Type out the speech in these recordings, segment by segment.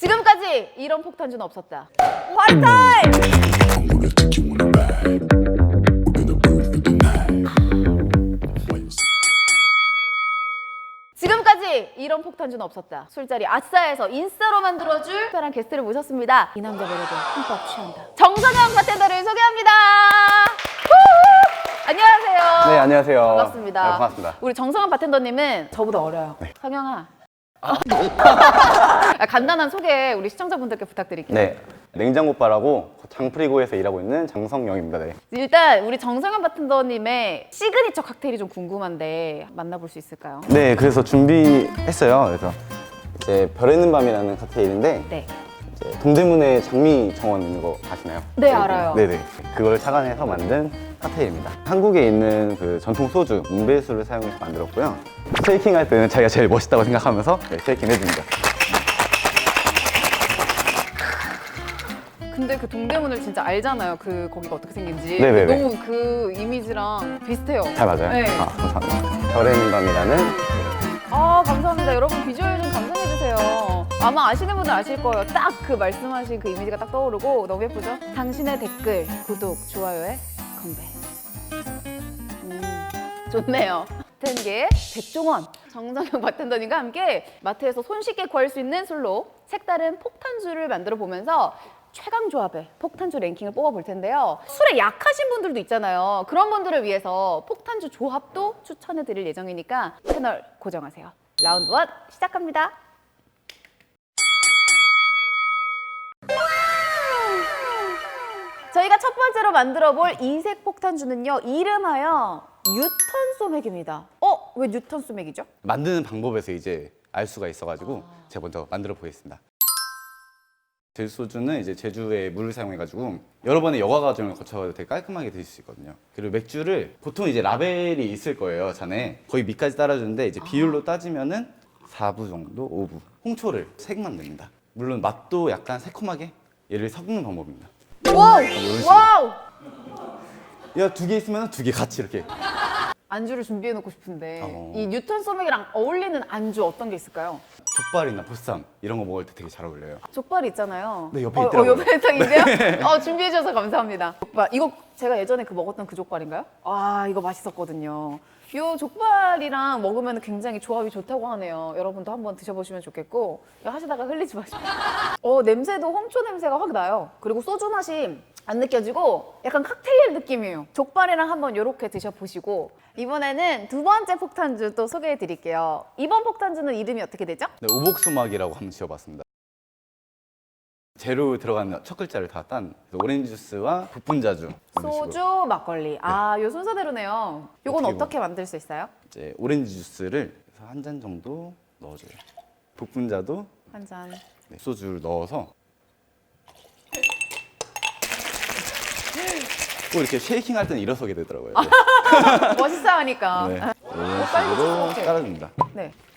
지금까지 이런 폭탄주는 없었다. you 지금까지 이런 폭탄주는 없었다. 술자리 아싸에서 인싸로 만들어줄 특별한 게스트를 모셨습니다. 이 남자 매력에 흠뻑 취한다. 정선영 바텐더를 소개합니다. 후후! 안녕하세요. 네, 안녕하세요. 반갑습니다. 네, 반갑습니다. 우리 정성환 바텐더님은 저보다 어려요. 성영아. 아, 간단한 소개 우리 시청자분들께 부탁드릴게요. 네, 냉장고바라고 장프리고에서 일하고 있는 장성영입니다. 네. 일단 우리 정성현 바텐더님의 시그니처 칵테일이 좀 궁금한데 만나볼 수 있을까요? 네, 그래서 준비했어요. 그래서 이제 별에 있는 밤이라는 칵테일인데 네. 이제 동대문에 장미 정원 있는 거 아시나요? 네, 알아요. 네네. 그걸 착안해서 만든 칵테일입니다. 한국에 있는 그 전통 소주 문배수를 사용해서 만들었고요. 쉐이킹 할 때는 자기가 제일 멋있다고 생각하면서 네, 쉐이킹 해줍니다. 근데 그 동대문을 진짜 알잖아요. 그 거기가 어떻게 생긴지. 네네네. 너무 그 이미지랑 비슷해요. 잘 맞아요? 네. 아, 감사합니다. 별에 있는 밤이라는 아 감사합니다. 여러분 비주얼 좀 감상해 주세요. 아마 아시는 분들 아실 거예요. 딱 그 말씀하신 그 이미지가 딱 떠오르고 너무 예쁘죠? 당신의 댓글, 구독, 좋아요에 건배. 음, 좋네요. 텐게 백종원, 정정영 바텐더님과 함께 마트에서 손쉽게 구할 수 있는 술로 색다른 폭탄주를 만들어 보면서 최강 조합의 폭탄주 랭킹을 뽑아 볼 텐데요. 술에 약하신 분들도 있잖아요. 그런 분들을 위해서 폭탄주 조합도 추천해 드릴 예정이니까 채널 고정하세요. 라운드 원 시작합니다. 저희가 첫 번째로 만들어 볼 이색 폭탄주는요. 이름하여 뉴턴 소맥입니다. 어? 왜 뉴턴 소맥이죠? 만드는 방법에서 이제 알 수가 있어가지고 제가 먼저 만들어 보겠습니다. 제주 소주는 이제 제주의 물을 사용해가지고 여러 번의 여과 과정을 거쳐서 되게 깔끔하게 드실 수 있거든요. 그리고 맥주를 보통 이제 라벨이 있을 거예요 잔에 거의 밑까지 따라주는데 이제 비율로 따지면은 4부 정도, 5부 홍초를 색만 냅니다. 물론 맛도 약간 새콤하게 얘를 섞는 방법입니다. 와우! 와우! 야 두 개 있으면 두 개 같이 이렇게 안주를 준비해 놓고 싶은데 어. 이 뉴턴 소맥이랑 어울리는 안주 어떤 게 있을까요? 족발이나 보쌈 이런 거 먹을 때 되게 잘 어울려요. 족발 있잖아요. 네, 옆에 어, 있더라고요. 어, 옆에 딱 있네요. 어, 준비해 주셔서 감사합니다. 족발 이거 제가 예전에 그 먹었던 그 족발인가요? 아 이거 맛있었거든요. 이 족발이랑 먹으면 굉장히 조합이 좋다고 하네요. 여러분도 한번 드셔보시면 좋겠고 하시다가 흘리지 마시고. 어 냄새도 홍초 냄새가 확 나요. 그리고 소주 맛이 안 느껴지고 약간 칵테일 느낌이에요. 족발이랑 한번 이렇게 드셔보시고 이번에는 두 번째 폭탄주 또 소개해 드릴게요. 이번 폭탄주는 이름이 어떻게 되죠? 네, 오복수막이라고 한번 지어봤습니다. 재료 들어가는 첫 글자를 다 딴 오렌지 주스와 이런 식으로. 소주, 막걸리. 아, 요 순서대로네요. 요건 어떻게 어떻게 만들 수 있어요? 이제 오렌지 주스를 한 잔 정도 넣어줘요. 부푼자도 한 잔. 네, 소주를 넣어서 꼭 이렇게 쉐이킹 할 때는 일어서게 되더라고요. 멋있어 하니까. 네. 네. 네, 이런 어, 빨리 식으로 좀 깔아줍니다.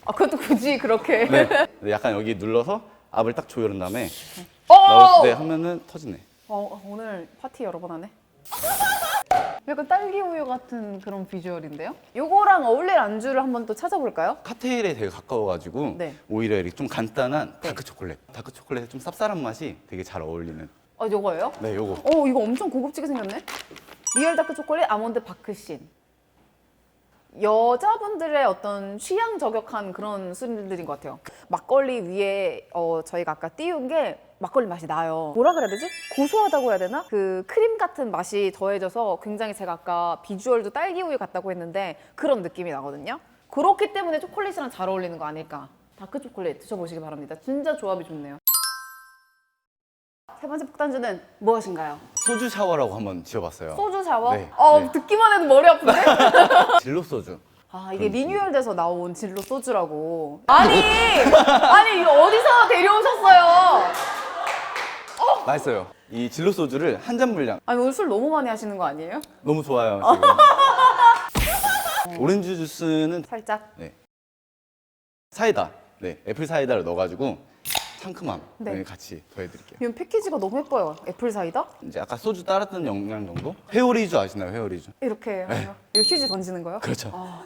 아, 그것도 굳이 그렇게. 네. 네, 약간 여기 눌러서 압을 딱 조여른 다음에 어! 넣을 때 하면은 터지네. 어, 오늘 파티 여러 번 하네. 약간 딸기 우유 같은 그런 비주얼인데요? 요거랑 어울릴 안주를 한번 또 찾아볼까요? 칵테일에 되게 가까워가지고 네. 오히려 이렇게 좀 간단한 다크 초콜릿, 다크 초콜릿에 좀 쌉쌀한 맛이 되게 잘 어울리는. 어, 요거예요? 네, 요거. 어, 이거 엄청 고급지게 생겼네. 리얼 다크 초콜릿 아몬드 바크신. 여자분들의 어떤 취향 저격한 그런 술들인 것 같아요. 막걸리 위에 어, 저희가 아까 띄운 게 막걸리 맛이 나요. 뭐라 그래야 되지? 고소하다고 해야 되나? 그 크림 같은 맛이 더해져서 굉장히 제가 아까 비주얼도 딸기 우유 같다고 했는데 그런 느낌이 나거든요. 그렇기 때문에 초콜릿이랑 잘 어울리는 거 아닐까. 다크 초콜릿 드셔보시기 바랍니다. 진짜 조합이 좋네요. 세 번째 폭탄주는 무엇인가요? 소주 샤워라고 한번 지어봤어요. 소주 샤워? 네, 어, 네. 듣기만 해도 머리 아픈데? 진로 소주. 아, 이게 리뉴얼돼서 나온 진로 소주라고. 아니! 아니, 이거 어디서 데려오셨어요? 맛있어요. 이 진로 소주를 한 잔 분량 아니, 오늘 술 너무 많이 하시는 거 아니에요? 너무 좋아요. 지금. 오렌지 주스는 살짝. 네. 사이다, 네, 애플 사이다를 넣어가지고 상큼함 네. 네. 같이 더해드릴게요. 이 패키지가 너무 예뻐요. 애플 사이다? 이제 아까 소주 따랐던 영양 정도? 회오리주 아시나요? 회오리주. 이렇게. 하면. 이거 휴지 던지는 거요? 그렇죠. 어,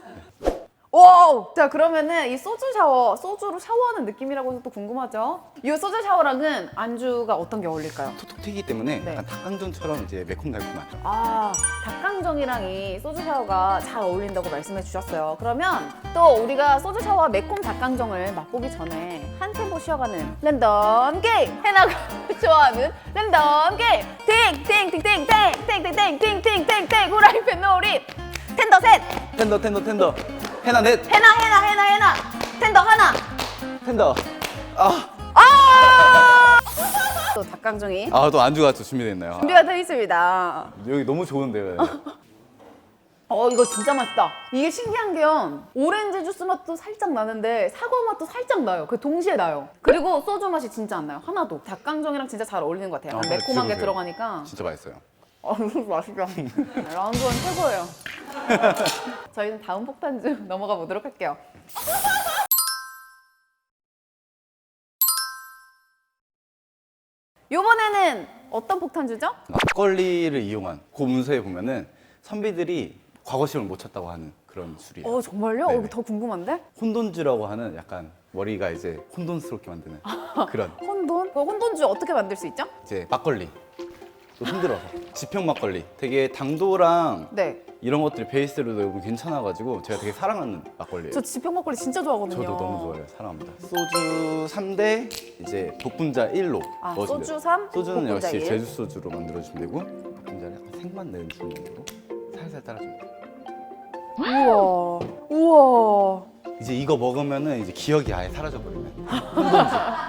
오! 자 그러면은 이 소주 샤워, 소주로 샤워하는 느낌이라고 해서 또 궁금하죠? 이 소주 샤워랑은 안주가 어떤 게 어울릴까요? 톡톡 튀기 때문에 네. 약간 닭강정처럼 이제 매콤달콤한 아, 닭강정이랑 이 소주 샤워가 잘 어울린다고 말씀해 주셨어요. 그러면 또 우리가 소주 샤워와 매콤 닭강정을 맛보기 전에 한 템포 쉬어가는 랜덤 게임! 해나가 좋아하는 랜덤 게임! 팅팅팅팅팅팅팅팅팅팅팅 후라이팬 놀이 텐더 셋! 텐더 텐더 텐더 해나 넷 해나 해나 해나 해나 텐더 하나! 텐더 아또 닭강정이 아 또 안주가 또 준비됐나요? 준비가 되어 있습니다. 여기 너무 좋은데요. 어 이거 진짜 맛있다. 이게 신기한 게요. 오렌지 주스 맛도 살짝 나는데 사과 맛도 살짝 나요. 그 동시에 나요. 그리고 소주 맛이 진짜 안 나요. 하나도. 닭강정이랑 진짜 잘 어울리는 것 같아요. 아, 매콤한 게 드셔보세요. 들어가니까. 진짜 맛있어요. 어 이거 맛있다. 라운드 원 최고예요. 저희는 다음 폭탄주 넘어가 보도록 할게요. 요번에는 어떤 폭탄주죠? 막걸리를 이용한 그 문서에 보면은 선비들이 과거 시험을 못 쳤다고 하는 그런 술이에요. 어 정말요? 어, 네네. 이거 더 궁금한데? 혼돈주라고 하는 약간 머리가 이제 혼돈스럽게 만드는 그런 혼돈? 그 혼돈주 어떻게 만들 수 있죠? 이제 막걸리 또 흔들어서 지평 막걸리 되게 당도랑 네. 이런 것들이 베이스로 너무 괜찮아가지고 제가 되게 사랑하는 막걸리예요. 저 지평 막걸리 진짜 좋아하거든요. 저도 너무 좋아해요. 사랑합니다. 소주 3대 이제 복분자 1로 아, 넣어주면 소주 돼요. 3, 소주는 복분자 역시 1. 제주 소주로 만들어주면 되고 복분자는 약간 생만 내는 중으로 살살 따라주면 돼요. 우와. 우와. 이제 이거 먹으면은 이제 기억이 아예 사라져버리면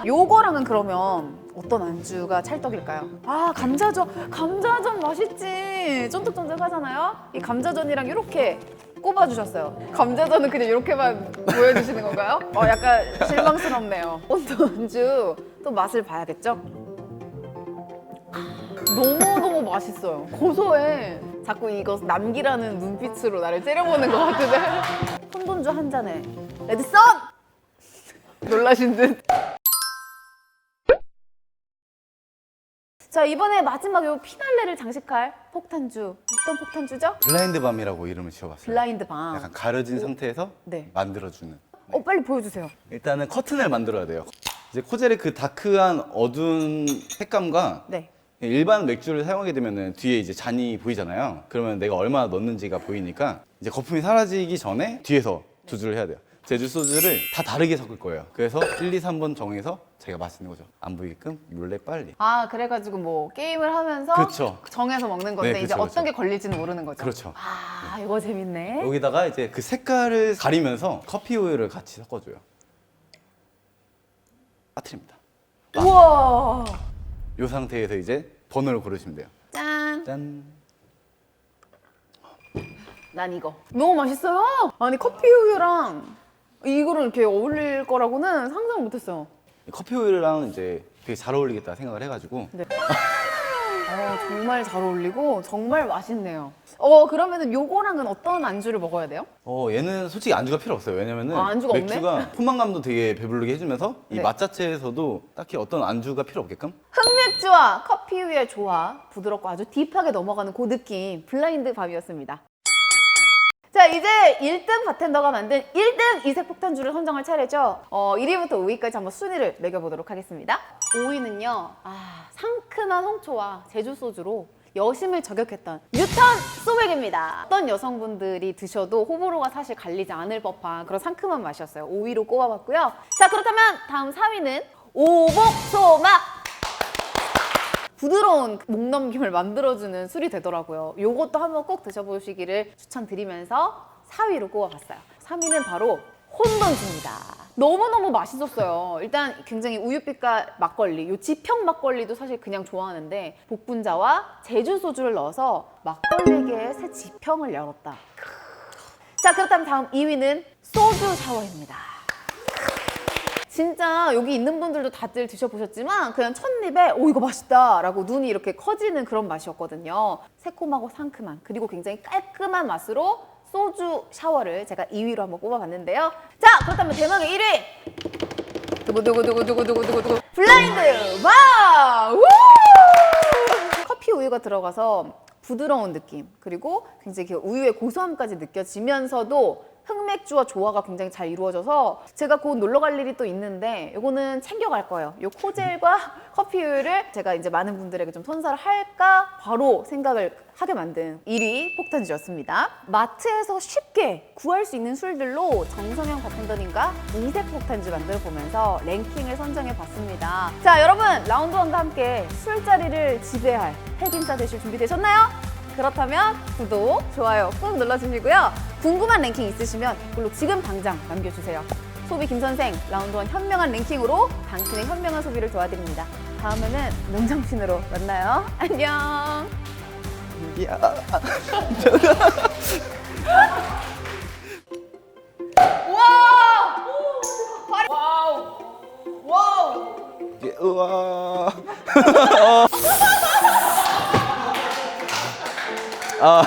요거랑은 그러면 어떤 안주가 찰떡일까요? 아, 감자전. 감자전 맛있지. 쫀득쫀득하잖아요? 이 감자전이랑 이렇게 꼽아주셨어요. 감자전은 그냥 이렇게만 보여주시는 건가요? 어, 약간 실망스럽네요. 어떤 안주 또 맛을 봐야겠죠? 너무너무 맛있어요. 고소해. 자꾸 이거 남기라는 눈빛으로 나를 째려보는 것 같은데. 혼돈주 한 잔에 레드썬! 놀라신 듯. 자 이번에 마지막 요 피날레를 장식할 폭탄주 어떤 폭탄주죠? 블라인드 밤이라고 이름을 지어봤어요. 블라인드 밤. 약간 가려진 상태에서 네. 만들어주는. 어 빨리 보여주세요. 일단은 커튼을 만들어야 돼요. 이제 코젤의 그 다크한 어두운 색감과 네. 일반 맥주를 사용하게 되면은 뒤에 이제 잔이 보이잖아요. 그러면 내가 얼마나 넣는지가 보이니까 이제 거품이 사라지기 전에 뒤에서 조절을 해야 돼요. 제주 소주를 다 다르게 섞을 거예요. 그래서 1, 2, 3번 정해서 제가 마시는 거죠. 안 보이게끔 몰래 빨리. 아 그래가지고 뭐 게임을 하면서 그쵸. 정해서 먹는 건데 네, 이제 그쵸, 어떤 그쵸. 게 걸릴지는 모르는 거죠. 그렇죠. 아 이거 재밌네. 여기다가 이제 그 색깔을 가리면서 커피 우유를 같이 섞어줘요. 빠트립니다. 우와. 이 상태에서 이제 번호를 고르시면 돼요. 짠. 짠. 난 이거. 너무 맛있어요. 아니 커피 우유랑 이거를 이렇게 어울릴 거라고는 상상 못했어요. 커피 우유랑 이제 되게 잘 어울리겠다 생각을 해가지고 네. 어, 정말 잘 어울리고 정말 맛있네요. 어 그러면은 요거랑은 어떤 안주를 먹어야 돼요? 어 얘는 솔직히 안주가 필요 없어요. 왜냐면은 아, 안주가 없네? 맥주가 포만감도 되게 배부르게 해주면서 이 네. 맛 자체에서도 딱히 어떤 안주가 필요 없게끔 흑맥주와 커피 우유의 조화, 부드럽고 아주 딥하게 넘어가는 그 느낌, 블라인드 밤이었습니다. 자, 이제 1등 바텐더가 만든 1등 이색 폭탄주를 선정할 차례죠. 어, 1위부터 5위까지 한번 순위를 매겨보도록 하겠습니다. 5위는요, 아, 상큼한 홍초와 제주 소주로 여심을 저격했던 뉴턴 소맥입니다. 어떤 여성분들이 드셔도 호불호가 사실 갈리지 않을 법한 그런 상큼한 맛이었어요. 5위로 꼽아봤고요. 자, 그렇다면 다음 4위는 오복소막 부드러운 목 넘김을 만들어주는 술이 되더라고요. 요것도 한번 꼭 드셔보시기를 추천드리면서 4위로 꼽아봤어요. 3위는 바로 혼돈주입니다. 너무너무 맛있었어요. 일단 굉장히 우유빛깔 막걸리, 요 지평 막걸리도 사실 그냥 좋아하는데 복분자와 제주 소주를 넣어서 막걸리계의 새 지평을 열었다. 자, 그렇다면 다음 2위는 소주 샤워입니다. 진짜 여기 있는 분들도 다들 드셔보셨지만 그냥 첫 입에 오 이거 맛있다 라고 눈이 이렇게 커지는 그런 맛이었거든요 새콤하고 상큼한 그리고 굉장히 깔끔한 맛으로 소주 샤워를 제가 2위로 한번 꼽아봤는데요. 자 그렇다면 대망의 1위! 두구두구두구두구두구두구 블라인드 바 우! 커피 우유가 들어가서 부드러운 느낌 그리고 굉장히 그 우유의 고소함까지 느껴지면서도 흑맥주와 조화가 굉장히 잘 이루어져서 제가 곧 놀러 갈 일이 또 있는데 요거는 챙겨갈 거예요. 요 코젤과 커피우유를 제가 이제 많은 분들에게 좀 선사를 할까 바로 생각을 하게 만든 1위 폭탄주였습니다. 마트에서 쉽게 구할 수 있는 술들로 정성현 바텐더님과 이색 폭탄주 만들어 보면서 랭킹을 선정해 봤습니다. 자, 여러분 라운드 원과 함께 술자리를 지배할 핵인싸 되실 준비되셨나요? 그렇다면 구독, 좋아요 꾹 눌러주시고요. 궁금한 랭킹 있으시면 댓글로 지금 당장 남겨주세요. 소비 김선생 라운드 원 현명한 랭킹으로 당신의 현명한 소비를 도와드립니다. 다음에는 농장핀으로 만나요. 안녕. 예, 우와. 아.